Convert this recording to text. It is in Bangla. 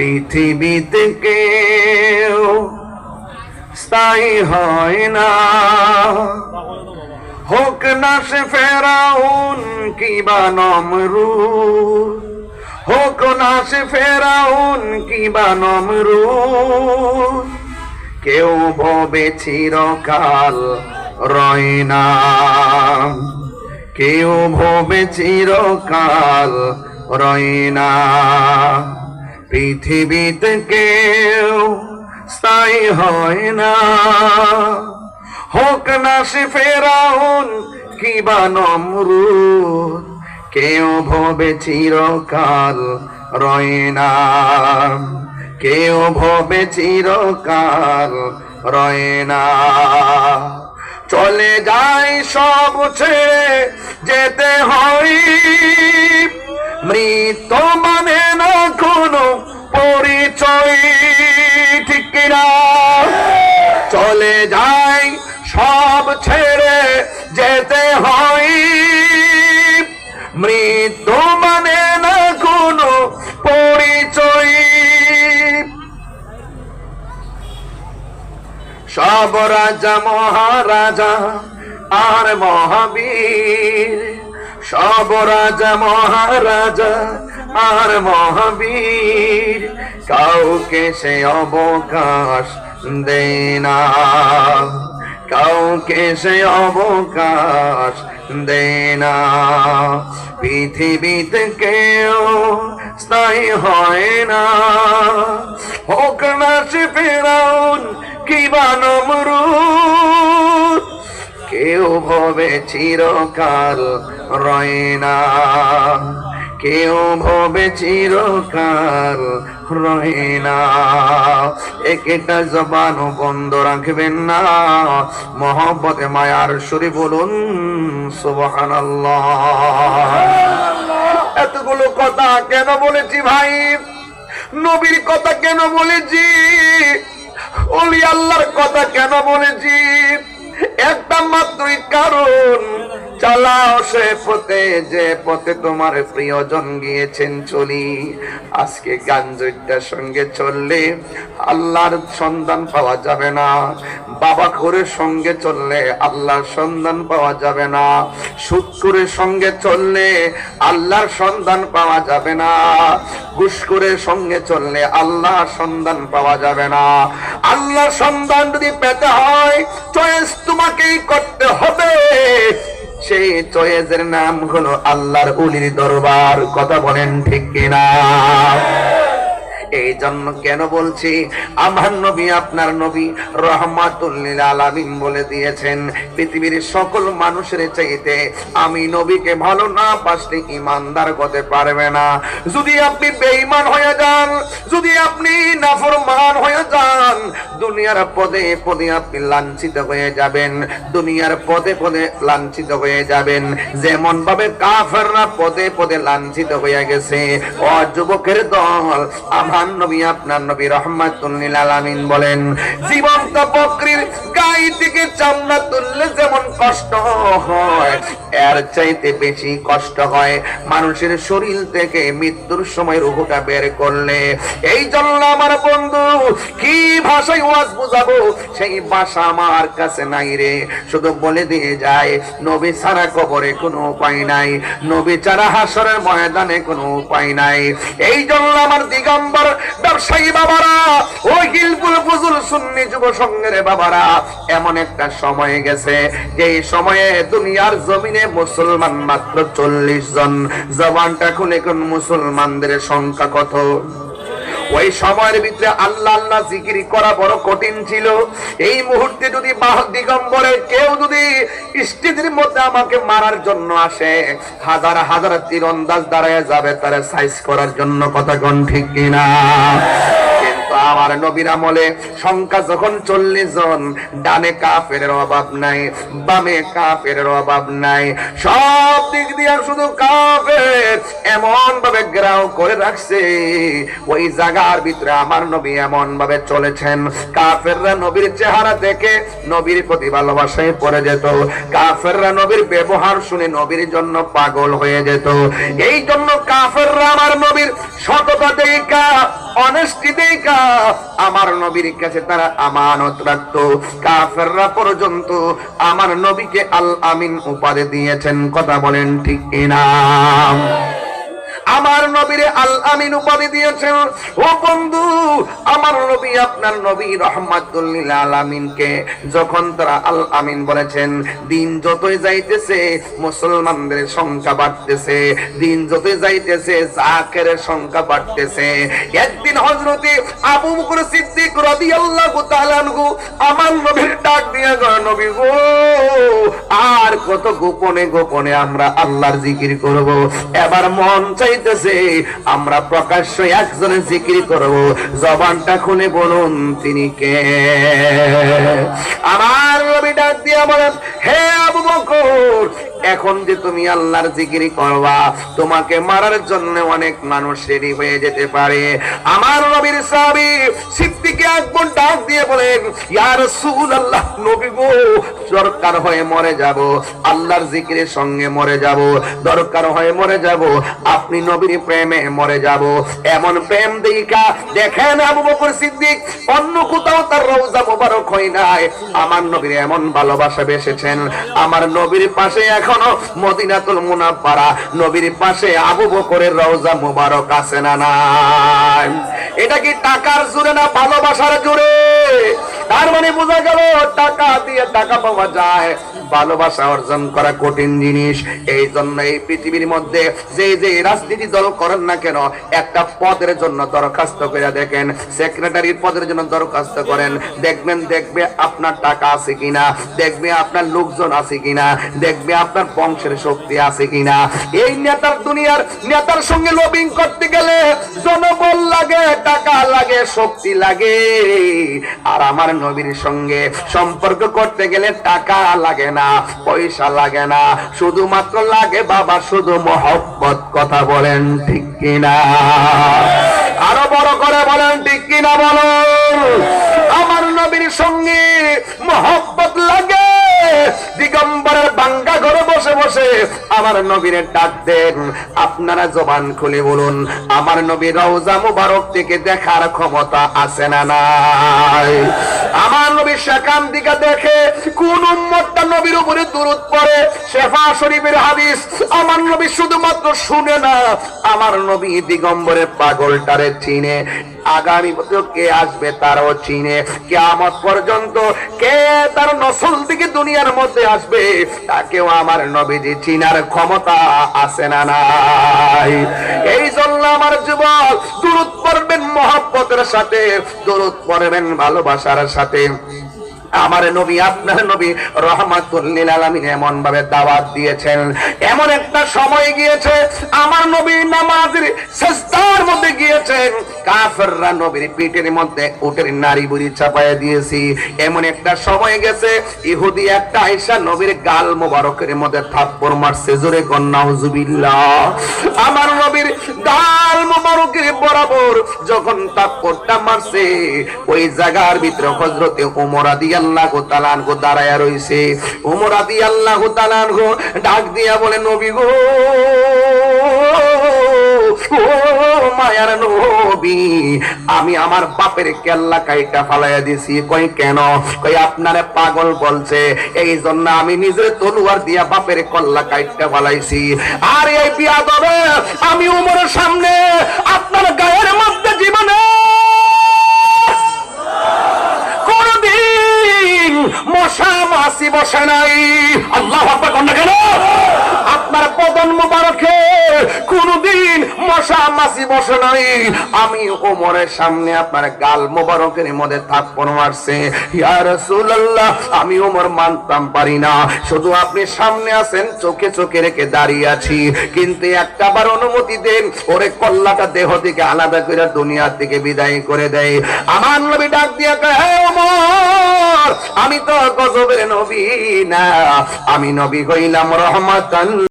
পৃথিবীতে কেউ স্থায়ী হয় না। হোক না সে ফেরাউন কিবা নমরুদ। হোক না সে ফেরাউন কিবা নমরুদ। কেউ ভবে চিরকাল রয় না। কেউ ভবে চিরকাল রয় না। পৃথিবীতে কেউ স্থায়ী হয় না। হোক না সে ফেরাউন কিবা নমরুদ, কেউ ভবে চিরকাল রয় না। কেউ ভবে চিরকাল রয় না। চলে যায় সব ছেড়ে যেতে সব রাজা মহারাজা, আর মহাবীর। সব রাজা মহারাজা, আর মহাবীর। কাউকে সে অবকাশ দেনা, কাউকে সে অবকাশ দেনা। পৃথিবীতে কেউ স্থায়ী হয় না। হোক না সে ফেরাউন কিবা নমরুদ। কেউ ভবে চিরকাল রয় না। কেউ ভবে চিরকাল রয় না। একটা জবান বন্ধ রাখবেন না। মহব্বতে মায়ার সুরি বলুন, সুবহানাল্লাহ। এতগুলো কথা কেন বলেছি ভাই? নবীর কথা কেন বলেছি? ওলি আল্লাহর কথা কেন বলেছি? একটা মাত্রই কারণ, চালাও সে পথে, যে পথে তোমার প্রিয়জন গিয়েছেন চলি। আজকে গাঞ্জটার সঙ্গে চললে আল্লাহর সন্ধান পাওয়া যাবে না। বাবা করে সঙ্গে চললে আল্লাহর সন্ধান পাওয়া যাবে না। শুক্রের সঙ্গে চললে আল্লাহর সন্ধান পাওয়া যাবে না। ঘুষখোরের সঙ্গে চললে আল্লাহর সন্ধান পাওয়া যাবে না। আল্লাহর সন্ধান যদি পেতে হয় চয়েস তোমাকেই করতে হবে। সেই চয়েজের নাম হলো আল্লাহর উলির দরবার। কথা বলেন ঠিক কিনা? এই জন্য কেন বলছি? আমার নবী আপনার নবী রহমাতুল্লিল আলামিন বলে দিয়েছেন, পৃথিবীর সকল মানুষের চাইতে আমি নবীকে ভালো না বাসলে ইমানদার হতে পারবে না। যদি আপনি বেঈমান হয়ে যান, যদি আপনি নাফরমান হয়ে যান, দুনিয়ার পদে পদে আপনি লাঞ্ছিত হয়ে যাবেন, দুনিয়ার পদে পদে লাঞ্ছিত হয়ে যাবেন। যেমন ভাবে কাফেররা পদে পদে লাঞ্ছিত হয়ে গেছে ও যুবকের দল, আমার নবী আপনার নবী রহমাতুল্লিল আলামিন বলেন, জীবন্ত বকরির থেকে চামড়া তুললে যেমন কষ্ট হয়, এর চাইতে বেশি কষ্ট হয় মানুষের শরীর থেকে মৃত্যুর সময় রুহুটা বের করলে। এই জন্য আমার বন্ধু, কি ভাষায় ওয়াজ বুঝাবো? সেই ভাষা আমার কাছে নাই রে। শুধু বলে দিয়ে যায়, নবী ছাড়া কবরে কোনো উপায় নাই, নবী ছাড়া হাসরের ময়দানে কোনো উপায় নাই। এই জন্য আমার দিগম্বর ব্যবসায়ী বাবারা, ওই হিলকুল ফুজুল সুন্নি যুব সংঘের বাবারা, এমন একটা সময় গেছে। যে সময়ে দুনিয়ার জমিনে মুসলমান মাত্র চল্লিশ জন। জবানটা খুলে এখন মুসলমানদের সংখ্যা কত? ওই সময়ের ভিতরে আল্লাহ আল্লাহ জিকিরি করা বড় কঠিন ছিল। এই মুহূর্তে যদি দিগম্বরে কেউ যদি স্টেজের মধ্যে আমাকে মারার জন্য আসে, হাজার হাজার তীরন্দাজ দাঁড়ায় যাবে তারা সাইজ করার জন্য, কথা কোন ঠিক কিনা? আমার নবীর আমলে সংখ্যা যখন চল্লিশ জন, ডানে কাফের অভাব নাই, বামে কাফের অভাব নাই। সব দিক দিয়ে শুধু কাফের এমন ভাবে গ্রাও করে রাখছে। ওই জায়গার ভিতরে আমার নবী এমন ভাবে চলেছেন। কাফেররা নবীর চেহারা দেখে নবীর প্রতি ভালোবাসায় পড়ে যেত। কাফেররা নবীর ব্যবহার শুনে নবীর জন্য পাগল হয়ে যেত। এই জন্য কাফেররা আমার নবীর সততা দেখা অনেস্টি দেখা আমার নবীর কাছে তারা আমানত রাখতো। কাফেররা পর্যন্ত আমার নবীকে আল আমিন উপাধি দিয়েছেন। কথা বলেন ঠিক ইনাম আমার নবীরে আল আমিন উপাধি দিয়েছেন। ও বন্ধু, আমার নবী আপনার নবী রহমাতুল্লিল আলামিনকে যখন তারা আল আমিন বলেছেন, দিন যতই যাইতেছে, মুসলমানদের সংখ্যা বাড়তেছে। দিন যতই যাইতেছে জাকেরের সংখ্যা বাড়তেছে। একদিন হযরতে আবু বকর সিদ্দিক রাদিয়াল্লাহু তাআলা আনহু আমার নবীর ডাক দিয়ে গো নবী গো, আর কত গোপনে গোপনে আমরা আল্লাহর জিকির করব? এবার মন চাইতেছে আমরা প্রকাশ্য একজনে জিকির করব। জবানটা খুনে বলুন, তিনি কে? আমার রবি ডাক দিয়া বলেন, হে আবু বকর এখন যে তুমি আল্লাহর জিকির করবা, তোমাকে মারার জন্য অনেক মানুষ রেডি হয়ে যেতে পারে। আমার নবীর সাহাবী সিদ্দিকে আকবর ডাক দিয়ে বলেন, ইয়া রাসূলুল্লাহ, নবী গো, দরকার হয়ে মরে যাব, আল্লাহর জিকিরের সঙ্গে মরে যাব, দরকার হয়ে মরে যাব, আপনি নবীর প্রেমে মরে যাব। এমন প্রেম দেখা দেখেন আবু বকর সিদ্দিক, অন্য কোথাও তার রওজা মোবারক হয় নাই। আমার নবীর এমন ভালোবাসা বেসেছেন, আমার নবীর পাশে এখনও মদিনাতুল মুনাফারা নবীর পাশে আবু বকরের রওজা মোবারক আছে না নাই? এটা কি টাকার জোরে না ভালোবাসার জোরে? তার মানে বোঝা গেল, টাকা দিয়ে টাকা পাওয়া যায়। ভালোবাসা অর্জন করা কঠিন জিনিস। এই জন্য এই পৃথিবীর মধ্যে যে যে রাজনীতি দল করেন না কেন, একটা পদের জন্য দরখাস্ত করে দেখেন। সেক্রেটারির পদের জন্য দরখাস্ত করেন। দেখবেন, দেখবে আপনার টাকা আছে কিনা, দেখবে আপনার লোকজন আছে কিনা, দেখবে আপনার বংশের শক্তি আছে কিনা। এই নেতার দুনিয়ার নেতার সঙ্গে লবিং করতে গেলে জনবল লাগে, টাকা লাগে, শক্তি লাগে। আর আমার নবীর সঙ্গে। সম্পর্ক করতে গেলে টাকা লাগে না, পয়সা লাগে না। শুধুমাত্র লাগে বাবা, শুধু মহব্বত কথা বলেন, ঠিক কিনা? আরও বড় করে বলেন, ঠিক কিনা বলুন? আমার নবীর সঙ্গে মহব্বত লাগে। দিগম্বরের বাঙ্গা ঘরে বসে বসে আমার নবীর ডাক দেন। আপনারা জবান খুলে বলুন, আমার নবীর রওজা মুবারক থেকে দেখার ক্ষমতা আছে না নাই? আমার সেখান দিকে দেখে কোন উম্মতটা নবীর উপরে দূরত পড়ে? শেফা শরীফের হাদিস আমার নবী শুধুমাত্র শুনে না, আমার নবী দিগম্বরের পাগলটারে চিনে। আগামী বছর কে আসবে তারও চিনে। কেমন পর্যন্ত কে তার নসল থেকে দুনিয়ার মধ্যে আসবে, তাকেও আমার নবীজি চিনার ক্ষমতা আছে না নাই। এই জন্য আমার যুবক দূরত পড়বেন মহব্বতের সাথে দূরত পড়বেন ভালোবাসার সাথে। আমার নবী, আপনার নবী রহমাতুল্লিল আলামিন এমন ভাবে দাওয়াত দিয়েছেন। এমন একটা সময় গিয়েছে, আমার নবী নামাজের সেজদার মধ্যে গিয়েছেন কাফেররা নবীর পিঠের মধ্যে উটের নারী বুড়ি চাপায় দিয়েছি। এমন একটা সময় গেছে, ইহুদি একটা আয়সা নবীর গাল মোবারকের মধ্যে থাপ্পড় মারছে। জোরে কন্যাউজুবিল্লাহ আমার নবীর বরাবর যখন মারছে, ওই জায়গার ভিতরে ওমর রাদিয়াল্লাহু তাআলা আনহু দাঁড়ায়া ওমর রাদিয়াল্লাহু তাআলা আনহু ডাক দিয়া বলে, নবী গো আমি আমার বাপের কেল্লা কাইটা ফালাইয়া দিছি। কই কেন? কই আপনারে পাগল বলছে এই জন্য আমি নিজের তলুয়ার দিয়া বাপের কল্লা কাইটা ফালাইছি। আর এই বিয়া আমি উমরের সামনে আপনার গায়ের মধ্যে জীবনে। কোনদিন মশা মাসি বসে নাই। আল্লাহ আপনার কন্যা কেন? আপনার পদন মুবারকে কোনদিন মশা মাসি বসে নাই। আমি ওমরের সামনে আপনার গাল মুবারকের মধ্যে আমি ওমর মানতাম পারি না। শুধু আপনি সামনে আছেন, চোখে চোখে রেখে দাঁড়িয়ে আছি। কিন্তু অনুমতি দেন, ওরে কল্লাটা দেহ থেকে আলাদা করে দুনিয়া থেকে বিদায় করে দেয়। আমার নবী ডাক হে ওমর, আমি তো গজবের নবী না। আমি নবী হইলাম রহমাতান